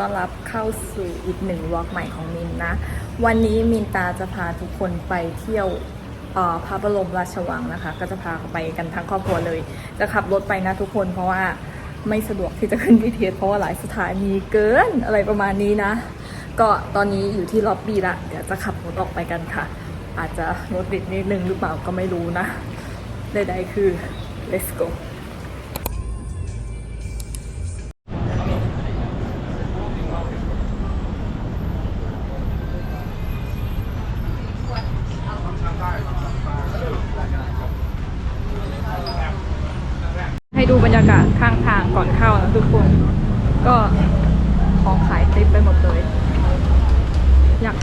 ต้อนรับเข้าสู่อีกหนึ่งวอล์กใหม่ของมินนะ วันนี้มินตาจะพาทุกคนไปเที่ยวออพระบรมราชวังนะคะ ก็จะพาไปกันทั้งครอบครัวเลย จะขับรถไปนะทุกคนเพราะว่าไม่สะดวกที่จะขึ้น BTS เพราะว่าหลายสถานีเกินอะไรประมาณนี้นะ ก็ตอนนี้อยู่ที่ล็อบบี้ละเดี๋ยวจะขับรถออกไปกันค่ะ อาจจะรถติดนิดนึงหรือเปล่าก็ไม่รู้นะใดๆคือ let's go ดูบรรยากาศข้างทางก่อนเข้านะทุกคน ก็ของขายเต็มไปหมดเลย อยาก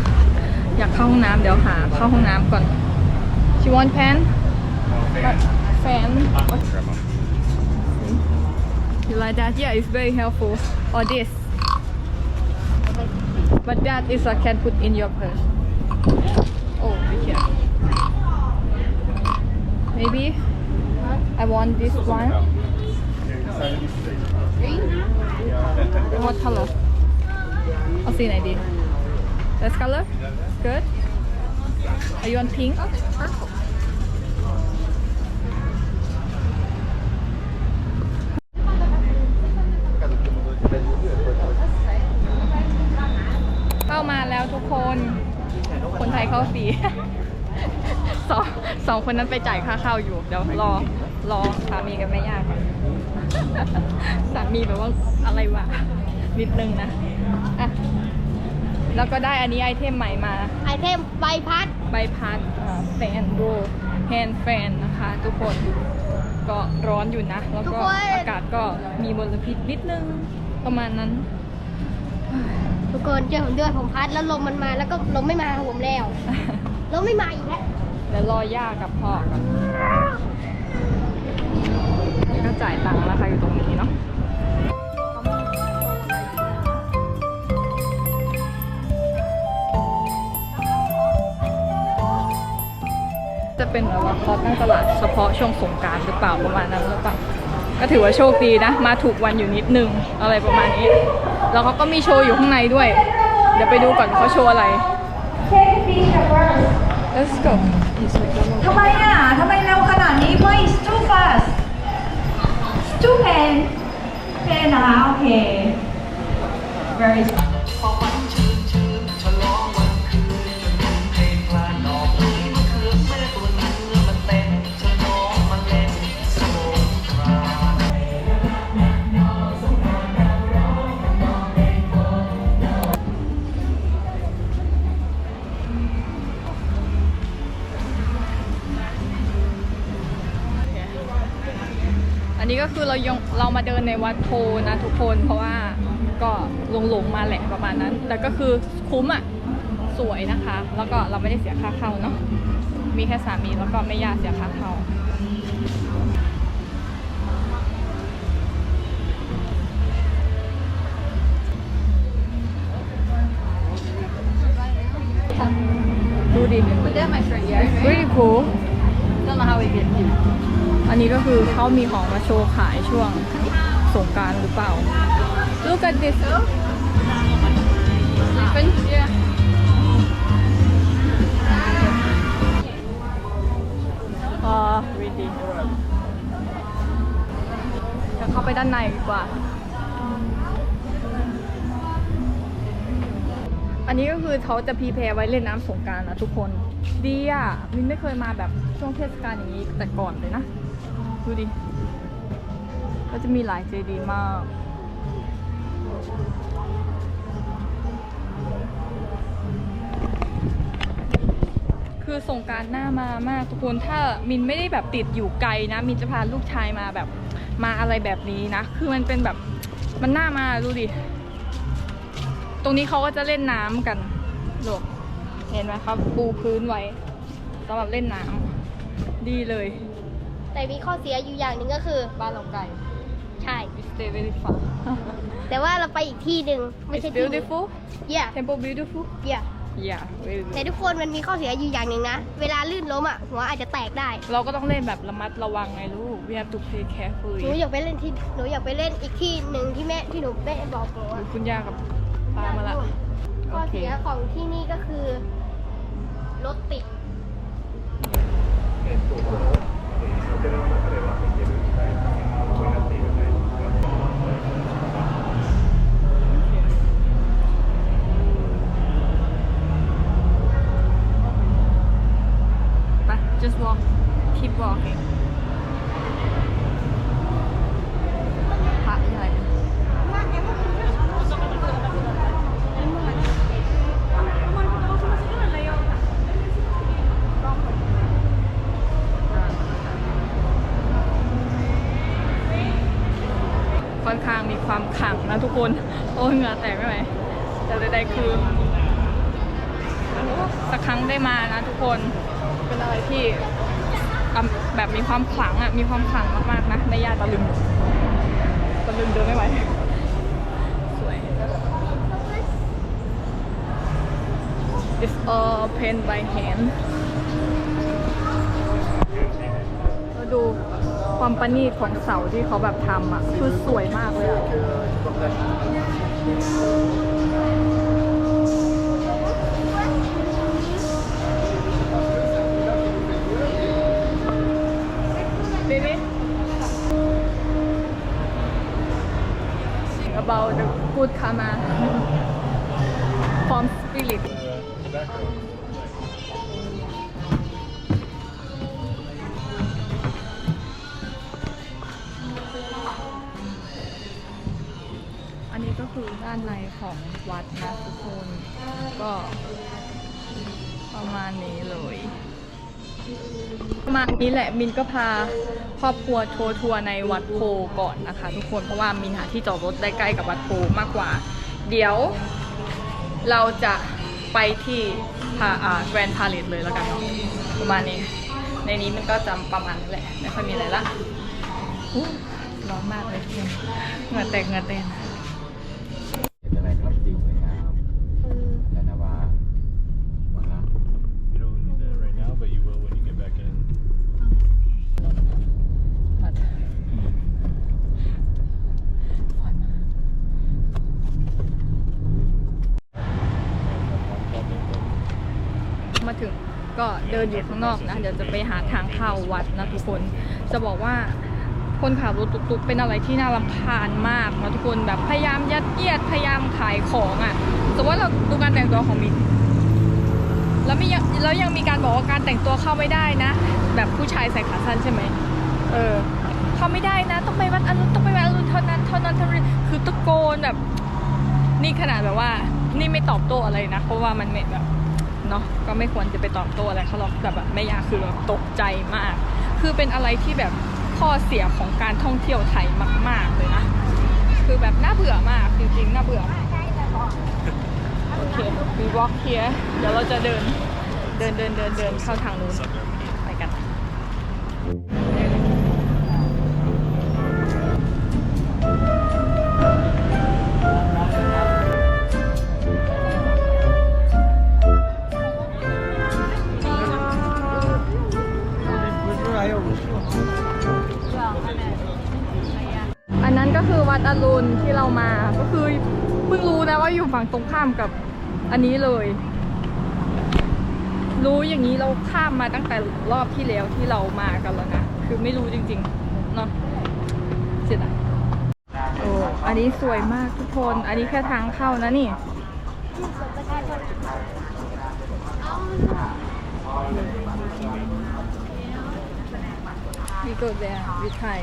อยากเข้าห้องน้ำเดี๋ยวหาเข้าห้องน้ำก่อน She want pen fan You like that yeah it's very helpful or this but that is I can put in your purse oh be careful maybe I want this one what color เอาสีไหนดี This color good Are you on pink purple เข้ามาแล้วทุกคน คนไทยเข้าฟรี สองสองคนนั้นไปจ่ายค่าเข้าอยู่ เดี๋ยวรอรอสามีกับแม่ย่าก่อน สามีแบบว่าอะไรวะ นิดนึงนะอะแล้วก็ได้อันนี้ไอเทมใหม่มา ไอเทมใบพัด ใบพัดแฟนโรแฮนแฟนนะคะ ทุกคนก็ร้อนอยู่นะ แล้วก็อากาศก็มีมลพิษนิดนึงประมาณนั้น ทุกคนเจอผมด้วยผมพัดแล้วลมมันมาแล้วก็ลมไม่มาผมแล้วลมไม่มาอีกแล้วเดี๋ยวรอย่ากับพ่อก่อนนี่ก็ จ่ายตังค์แล้วค่ะอยู่ตรงนี้เนาะจะเป็นแบบว่าคอร์สตั้งตลาดเฉพาะช่วงสงการหรือเปล่าประมาณนั้นหรือเปล่าก็ถือว่าโชคดีนะ มาถูกวันอยู่นิดนึงอะไรประมาณนี้ แล้วเขาก็มีโชว์อยู่ข้างในด้วย เดี๋ยวไปดูก่อนเขาโชว์อะไร Let's go ทำไมอะทำไมเร็วขนาดนี้ Why is too fast It's too pain pain นะคะโอเค very เรายงเรามาเดินในวัดโพนะทุกคนเพราะว่าก็หลงหลงๆมาแหละประมาณนั้น แต่ก็คือคุ้มอะสวยนะคะ แล้วก็เราไม่ได้เสียค่าเข้าเนาะมีแค่สามีแล้วก็ไม่ยาเสียค่าเข้าดูดิ really cool อันนี้ก็คือเขามีของมาโชว์ขายช่วงสงการหรือเปล่า Look at this Open yeah อ่า really จะเข้าไปด้านในดีกว่า อันนี้ก็คือเขาจะพีแพรไว้เล่นน้ำสงการนะทุกคน ดีอะมินไม่เคยมาแบบช่วงเทศกาลอย่างนี้แต่ก่อนเลยนะ ดูดิ ก็จะมีหลายเจดีย์มากคือส่งการหน้ามามากทุกคนถ้ามินไม่ได้แบบติดอยู่ไกลนะ มินจะพาลูกชายมาแบบมาอะไรแบบนี้นะ คือมันเป็นแบบมันหน่ามาดูดิ ตรงนี้เขาก็จะเล่นน้ำกันลูเห็นไหมครับปูพื้นไว้สำหรับเล่นน้ำดีเลย แต่มีข้อเสียอยู่อย่างหนึ่งก็คือ บ้านเราไกล ใช่ We stay very far แต่ว่าเราไปอีกที่หนึ่งไม่ It's ใช่ที่นี้ beautiful yeah temple beautiful yeah อย่าแต่ทุกคนมันมีข้อเสียอยู่อย่างหนึ่งนะ เวลาลื่นล้มอะหัวอาจจะแตกได้เราก็ต้องเล่นแบบระมัดระวังไงลูก we have to play หนู carefully อยากไปเล่นที่หนูอยากไปเล่นอีกที่หนึ่งที่แม่ที่หนูแม่บอกหนูหรือะอคุณย่ากับป้ามาละ ข้อเสียของที่นี่ก็คือรถติด ไป ค่อนข้างมีความขังนะทุกคน โอ้เหงื่อแตกไม่ไหวแต่ใดๆคือสักครั้งได้มานะทุกคนเป็นอะไรที่แบบมีความขลังอะมีความขลังมากๆนะในย่าตะลึงตะลึงเดินไม่ไหวสวย It's all painted by hand ดู ความประณีตของเสาที่เขาแบบทำอะ คือสวยมากเลยอะ Baby about the good karma from spirit ด้านในของวัดนะทุกคนก็ประมาณนี้เลย ประมาณนี้แหละมินก็พาครอบครัวทัวร์ทัวร์ในวัดโพก่อนนะคะ ทุกคนเพราะว่ามินหาที่จอดรถได้ใกล้กับวัดโพมากกว่า เดี๋ยวเราจะไปที่พาอ่าแกรนด์พาเลตเลยแล้วกันเนาะประมาณนี้ ในนี้มันก็จะประมาณนั้แหละ ไม่ค่อยมีอะไรละร้อนมากเลยทุกคนเหงื่อแตกเหงื่อแตก เห็นอะไรครับวิวสวยงามยานาวาวังละ You don't need that right now, but you will when you get back in. มาถึงก็เดินอยู่ข้างนอกนะ เดี๋ยวจะไปหาทางเข้าวัดนะทุกคน จะบอกว่าคนขับรถตุกๆเป็นอะไรที่น่ารำคาญมากนะทุกคนแบบพยายามยัดเยียดพยายามขายของอะ่ะแต่ว่าเราดูการแต่งตัวของมินแล้วมีแล้วยังมีการบอกว่าการแต่งตัวเข้าไม่ได้นะ แบบผู้ชายใส่ขาสั้นใช่ไหมเออเข้าไม่ได้นะ ต้องไปวัดอรุณต้องไปวัดอรุณเท่านั้นเท่านั้นเท่านี้คือตะโกนแบบ นี่ขนาดแบบว่า นี่ไม่ตอบโต้อะไรนะ เพราะว่ามันแบบ เนาะก็ไม่ควรจะไปตอบโต้อะไรเขาหรอกแต่แบบแม่ยาคือแบบตกใจมาก คือเป็นอะไรที่แบบข้อเสียของการท่องเที่ยวไทยมาก ๆ เลยนะ คือแบบน่าเบื่อมากจริงๆน่าเบื่อโอเค we walk here เดี๋ยวเราจะเดินเดินเดินเดินเดินเข้าทางนู้น เรามาก็คือเพิ่งรู้นะว่าอยู่ฝั่งตรงข้ามกับอันนี้เลย รู้อย่างนี้เราข้ามมาตั้งแต่รอบที่แล้วที่เรามากันแล้วนะ คือไม่รู้จริงๆเนาะเสียดายโอ้อันนี้สวยมากทุกคน อันนี้แค่ทางเข้านะนี่ We go there we Thai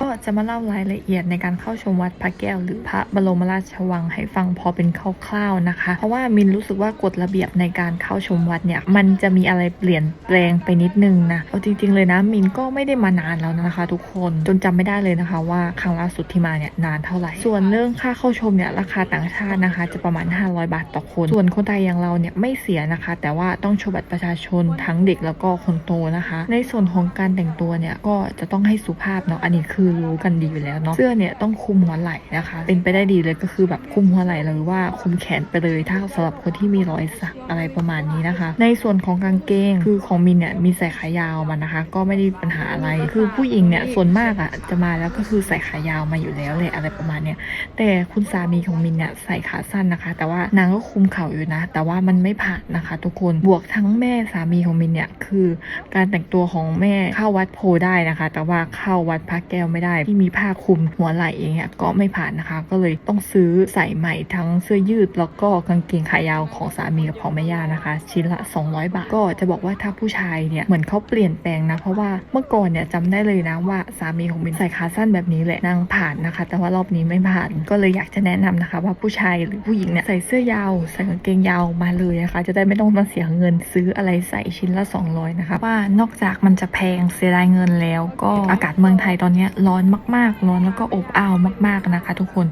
ก็จะมาเล่ารายละเอียดในการเข้าชมวัดพระแก้ว หรือพระบรมราชวังให้ฟังพอเป็นคร่าวๆนะคะ เพราะว่ามินรู้สึกว่ากฎระเบียบในการเข้าชมวัดเนี่ยมันจะมีอะไรเปลี่ยนแปลงไปนิดนึงนะเอาจริง ๆ เลยนะมินก็ไม่ได้มานานแล้วนะคะ ทุกคนจนจำไม่ได้เลยนะคะ ว่าครั้งล่าสุดที่มาเนี่ยนานเท่าไหร่ส่วนเรื่องค่าเข้าชมเนี่ยราคาต่างชาตินะคะ จะประมาณ 500 บาทต่อคน ส่วนคนไทยอย่างเราเนี่ยไม่เสียนะคะ แต่ว่าต้องโชว์บัตรประชาชนทั้งเด็กแล้วก็คนโตนะคะ ในส่วนของการแต่งตัวเนี่ยก็จะต้องให้สุภาพเนาะอันนี้คือคือรู้กันดีอยู่แล้วเนาะเสื้อเนี่ยต้องคุมหัวไหล่นะคะ เป็นไปได้ดีเลยก็คือแบบคุมหัวไหล่หรือว่าคุมแขนไปเลยถ้าสำหรับคนที่มีรอยสักอะไรประมาณนี้นะคะ ในส่วนของกางเกงคือของมินเนี่ยมีใส่ขายาวมานะคะ ก็ไม่ได้ปัญหาอะไรคือผู้หญิงเนี่ยส่วนมากอะ่ะจะมาแล้วก็คือใส่ขายาวมาอยู่แล้วเลยอะไรประมาณเนี้ยแต่คุณสามีของมินเนี่ยใส่ขาสั้นนะคะ แต่ว่านางก็คุมเข่าอยู่นะ แต่ว่ามันไม่ผ่านนะคะ ทุกคนบวกทั้งแม่สามีของมินเนี่ยคือ การแต่งตัวของแม่เข้าวัดโพได้นะคะ แต่ว่าเข้าวัดพระแก้วไม่ได้ ที่มีผ้าคลุมหัวไหล่เองเนี่ยก็ไม่ผ่านนะคะ ก็เลยต้องซื้อใส่ใหม่ทั้งเสื้อยืด แล้วก็กางเกงขายาวของสามีกับของแม่ย่านะคะ ชิ้นละ 200 บาท ก็จะบอกว่าถ้าผู้ชายเนี่ยเหมือนเขาเปลี่ยนแปลงนะ เพราะว่าเมื่อก่อนเนี่ยจำได้เลยนะว่าสามีของมินใส่ขาสั้นแบบนี้แหละนางผ่านนะคะ แต่ว่ารอบนี้ไม่ผ่าน ก็เลยอยากจะแนะนำนะคะ ว่าผู้ชายหรือผู้หญิงเนี่ยใส่เสื้อยาวใส่กางเกงยาวมาเลยนะคะ จะได้ไม่ต้องมาเสียเงินซื้ออะไรใส่ชิ้นละ 200 นะคะว่านอกจากมันจะแพงเสียดายเงินแล้ว ก็อากาศเมืองไทยตอนเนี้ยร้อนมากๆ ร้อนแล้วก็อบอ้าวมาก ๆนะคะทุกคน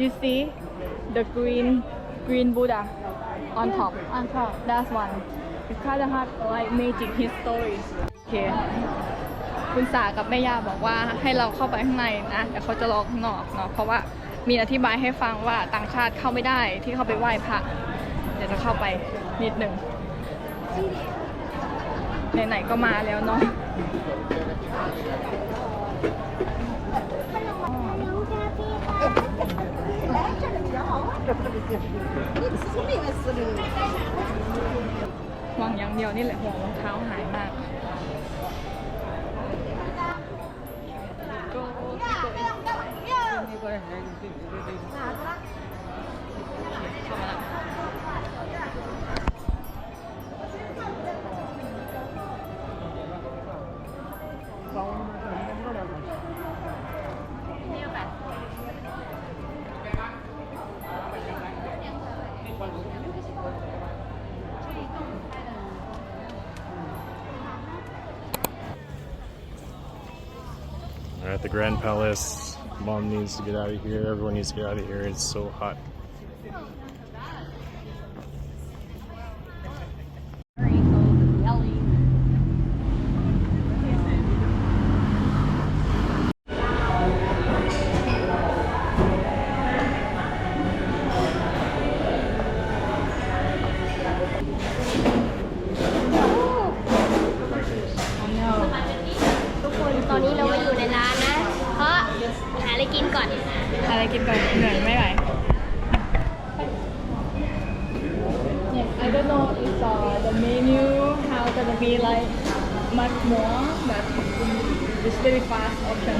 You see the green green Buddha on top. on top That's one. It's kind of hard like magic history. โอเคคุณสากับแม่ย่าบอกว่าให้เราเข้าไปข้างในนะเดี๋ยวเขาจะรอข้างนอกเนาะเพราะว่ามีอธิบายให้ฟังว่าต่างชาติเข้าไม่ได้ที่เข้าไปไหว้พระเดี๋ยวจะเข้าไปนิดหนึ่งไหนๆก็มาแล้วเนาะ หวังอย่างเดียวนี่แหละห่วงรองเท้าหายมาก We're the Grand Palace. Mom needs to get out of here. Everyone needs to get out of here. It's so hot. very fast option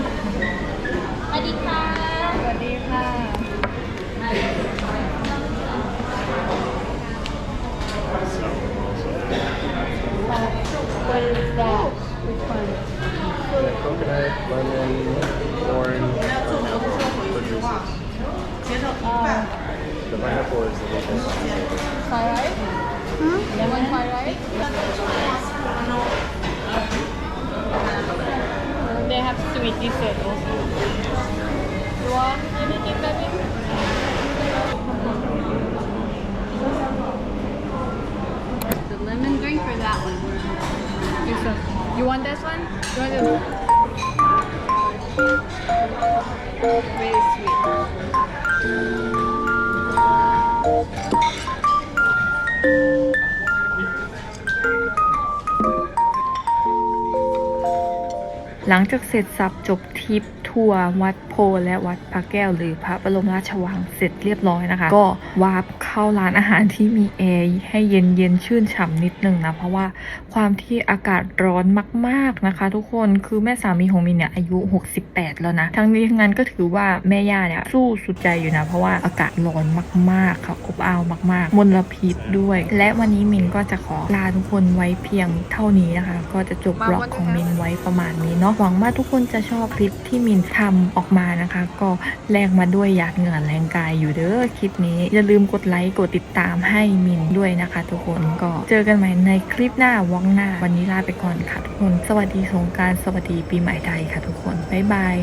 What is that? Which coconut, lemon, orange, uh, the pineapple is the weakest. Fire right? Hmm? Lemon fire right? Have sweet also. You want anything, baby? The lemon drink or that one? This one. You want this one? You want this? Very sweet. หลังจากเสร็จสับจบทริป ทัวร์วัดโพและวัดพระแก้ว หรือพระบรมราชวังเสร็จเรียบร้อยนะคะ ก็วาร์ปเข้าร้านอาหารที่มีแอร์ให้เย็นเย็นชื่นฉ่ำนิดนึงนะ เพราะว่าความที่อากาศร้อนมากๆนะคะ ทุกคนคือแม่สามีของมินเนี่ยอายุ 68 แล้วนะ ทั้งนี้ทั้งนั้นก็ถือว่าแม่ย่าเนี่ยสู้สุดใจอยู่นะ เพราะว่าอากาศร้อนมากๆค่ะอบอ้าวมาก ๆ มลพิษด้วย และวันนี้มินก็จะขอลาทุกคนไว้เพียงเท่านี้นะคะ ก็จะจบบล็อกของมินไว้ประมาณนี้เนาะหวังว่าทุกคนจะชอบคลิปที่มินทำออกมานะคะ ก็แลกมาด้วยหยาดเหงื่อแรงกายอยู่เด้อคลิปนี้ อย่าลืมกดไลค์กดติดตามให้มินด้วยนะคะ ทุกคนก็เจอกันใหม่ในคลิปหน้าวองหน้า วันนี้ลาไปก่อนค่ะทุกคน สวัสดีสงการสวัสดีปีใหม่ไทยค่ะทุกคน บ๊ายบาย